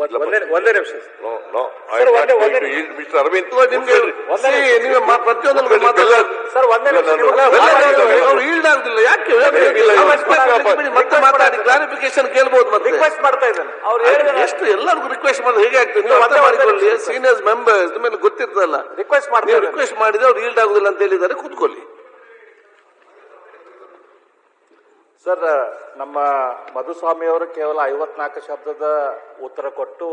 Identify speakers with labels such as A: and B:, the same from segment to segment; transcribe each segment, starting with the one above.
A: ಒಂದ್- ನಿಮಿಷ.
B: ಮಿಸ್ಟರ್ ಅರವಿಂದ್.
C: ನಿಮ್ಗೆ. ನೀವು ಪ್ರತಿಯೊಂದನ್ನು
A: ಸರ್ ಒಂದೇ
C: ಈಲ್ಡ್ ಆಗುದಿಲ್ಲ ಯಾಕೆ ಮತ್ತೆ ಮಾತಾಡಿ ಕ್ಲಾರಿಫಿಕೇಶನ್ ಕೇಳ್ಬೋದು ಮತ್ತೆ.
A: ರಿಕ್ವೆಸ್ಟ್ ಮಾಡ್ತಾ ಇದ್ದಾನೆ ಅವ್ರು ಹೇಳಿದ್ರೆ
C: ಎಷ್ಟು ಎಲ್ಲರಿಗೂ ರಿಕ್ವೆಸ್ಟ್ ಮಾಡಿದ್ರೆ ಹೇಗೆ ಆಗ್ತದೆ?
A: ನೀವು
C: ಅರ್ಥ ಮಾಡಿಕೊಳ್ಳಿ. ಸೀನಿಯರ್ಸ್ ಮೆಂಬರ್ಸ್ ನಿಮಗೆ ಗೊತ್ತಿರ್ತದಲ್ಲ.
A: ರಿಕ್ವೆಸ್ಟ್ ಮಾಡಿ
C: ನೀವು ರಿಕ್ವೆಸ್ಟ್ ಮಾಡಿದ್ರೆ ಅವ್ರು ಈಲ್ಡ್ ಆಗುದಿಲ್ಲ ಅಂತ ಹೇಳಿದ್ದಾರೆ. ಕೂತ್ಕೊಳ್ಳಿ.
A: ಸರ್, ನಮ್ಮ ಮಧುಸ್ವಾಮಿ ಅವರು ಕೇವಲ ಐವತ್ನಾಲ್ಕು ಶಬ್ದದ ಉತ್ತರ ಕೊಟ್ಟು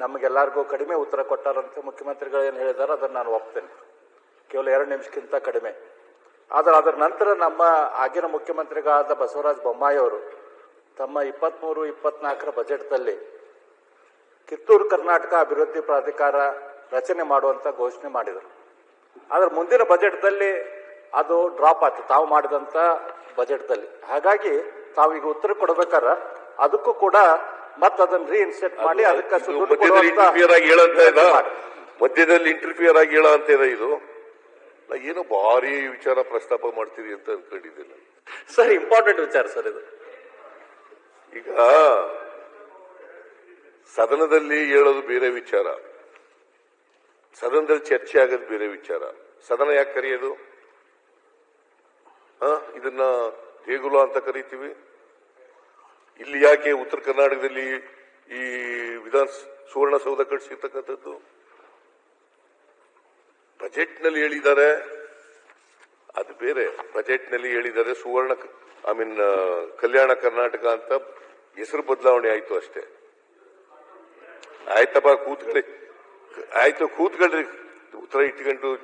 A: ನಮಗೆಲ್ಲರಿಗೂ ಕಡಿಮೆ ಉತ್ತರ ಕೊಟ್ಟಾರಂತೆ. ಮುಖ್ಯಮಂತ್ರಿಗಳು ಏನು ಹೇಳಿದಾರೆ, ಅದನ್ನು ನಾನು ಒಪ್ತೇನೆ. ಕೇವಲ ಎರಡು ನಿಮಿಷಕ್ಕಿಂತ ಕಡಿಮೆ. ಆದರೆ ಅದರ ನಂತರ ನಮ್ಮ ಆಗಿನ ಮುಖ್ಯಮಂತ್ರಿಗಳಾದ ಬಸವರಾಜ ಬೊಮ್ಮಾಯಿ ಅವರು ತಮ್ಮ ಇಪ್ಪತ್ತ್ಮೂರು ಇಪ್ಪತ್ನಾಲ್ಕರ ಬಜೆಟ್ದಲ್ಲಿ ಕಿತ್ತೂರು, ಕರ್ನಾಟಕ ಅಭಿವೃದ್ಧಿ ಪ್ರಾಧಿಕಾರ ರಚನೆ ಮಾಡುವಂಥ ಘೋಷಣೆ ಮಾಡಿದರು. ಆದರೆ ಮುಂದಿನ ಬಜೆಟ್ದಲ್ಲಿ ಅದು ಡ್ರಾಪ್ ಆಯ್ತು. ತಾವು ಮಾಡಿದಂತ ಬಜೆಟ್ದಲ್ಲಿ. ಹಾಗಾಗಿ ತಾವು ಈಗ ಉತ್ತರ ಕೊಡಬೇಕಾರ ಅದಕ್ಕೂ ಕೂಡ ಮತ್ತೆ ಅದನ್ನ ರೀಇನ್ಸೆಟ್ ಮಾಡಿ ಅದಕ್ಕೆ
B: ಮಧ್ಯದಲ್ಲಿ ಇಂಟರ್ಫಿಯರ್ ಆಗಿ ಹೇಳಂತ ಇದ ಮಧ್ಯದಲ್ಲಿ ಇಂಟರ್ಫಿಯರ್ ಆಗಿ ಹೇಳ ಅಂತ ಇದೆ. ಇದು ಏನು ಭಾರಿ ವಿಚಾರ ಪ್ರಸ್ತಾಪ ಮಾಡ್ತೀರಿ ಅಂತ ಅನ್ಕೊಂಡಿದ್ದಿಲ್ಲ
A: ಸರ್ ಇಂಪಾರ್ಟೆಂಟ್ ವಿಚಾರ ಸರ್ ಇದು.
B: ಈಗ ಸದನದಲ್ಲಿ ಹೇಳೋದು ಬೇರೆ ವಿಚಾರ. ಸದನದಲ್ಲಿ ಚರ್ಚೆ ಆಗೋದು ಬೇರೆ ವಿಚಾರ. ಸದನ ಯಾಕೆ ಕರೆಯೋದು? ಇದನ್ನ ದೇಗುಲ ಅಂತ ಕರಿತೀವಿ. ಇಲ್ಲಿ ಯಾಕೆ ಉತ್ತರ ಕರ್ನಾಟಕದಲ್ಲಿ ಈ ವಿಧಾನ ಸುವರ್ಣಸೌಧ ಕಟ್ಟಿಸಿರ್ತಕ್ಕಂಥದ್ದು? ಬಜೆಟ್ನಲ್ಲಿ ಹೇಳಿದ್ದಾರೆ. ಅದು ಬೇರೆ. ಬಜೆಟ್ನಲ್ಲಿ ಹೇಳಿದ್ದಾರೆ ಸುವರ್ಣ ಐ ಮೀನ್ ಕಲ್ಯಾಣ ಕರ್ನಾಟಕ ಅಂತ ಹೆಸರು ಬದಲಾವಣೆ ಆಯ್ತು ಅಷ್ಟೇ. ಆಯ್ತಪ್ಪ, ಕೂತ್ಕೊಳ್ಳಿ. ಆಯ್ತು, ಕೂತ್ಕೊಳ್ರಿ. ಉತ್ತರ ಇಟ್ಕೊಂಡು,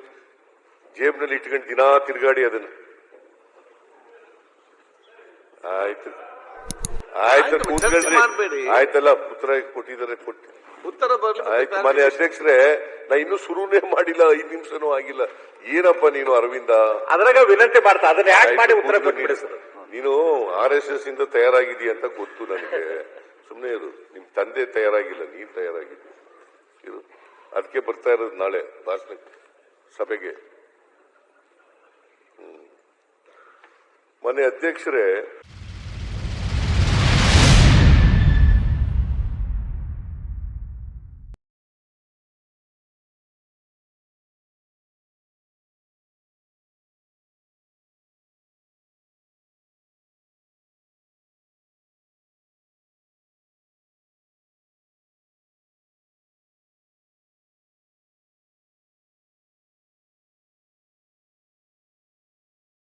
B: ಜೇಬ್ನಲ್ಲಿ ಇಟ್ಕೊಂಡು ದಿನಾ ತಿರುಗಾಡಿ ಅದನ್ನ. ಆಯ್ತು. ಆಯ್ತು ಕೂತ್ಕೊಳ್ರಿ. ಆಯ್ತಲ್ಲ ಪುತ್ರ ಕೊಟ್ಟಿದ್ದಾರೆ ಕೊಟ್ಟು.
C: ಉತ್ತರ ಬರ್ಲಿ
B: ಆಯ್ತು ಮನೆ ಅಧ್ಯಕ್ಷರೇ ನಾ ಇನ್ನು ಶುರುನೇ ಮಾಡಿಲ್ಲ ಐದ್ ನಿಮಿಷನೂ ಆಗಿಲ್ಲ. ಏನಪ್ಪ ನೀನು ಅರವಿಂದ?
A: ಅದ್ರಾಗ ವಿನಂತಿ ಮಾಡ್ತಾ ಅದನ್ನ ಯಾಕೆ ಮಾಡಿ ಉತ್ತರ ಕೊಟ್ಬಿಡಿ
B: ನೀನು.
A: ಸರ್?
B: ನೀನು ಆರ್ ಎಸ್ ಎಸ್ ಇಂದ ತಯಾರಾಗಿದೀಯ ಅಂತ ಗೊತ್ತು ನನಗೆ. ಸುಮ್ಮನೆ ಇರು ನಿಮ್ ತಂದೆ ತಯಾರಾಗಿಲ್ಲ ನೀನ್ ತಯಾರಾಗಿದ್ದಿ ಇರು. ಅದಕ್ಕೆ ಬರ್ತಾ ಇರೋದು ನಾಳೆ ಭಾಷಣ ಸಭೆಗೆ. ಹ್ಮ್. ಮನೆ ಅಧ್ಯಕ್ಷರೇ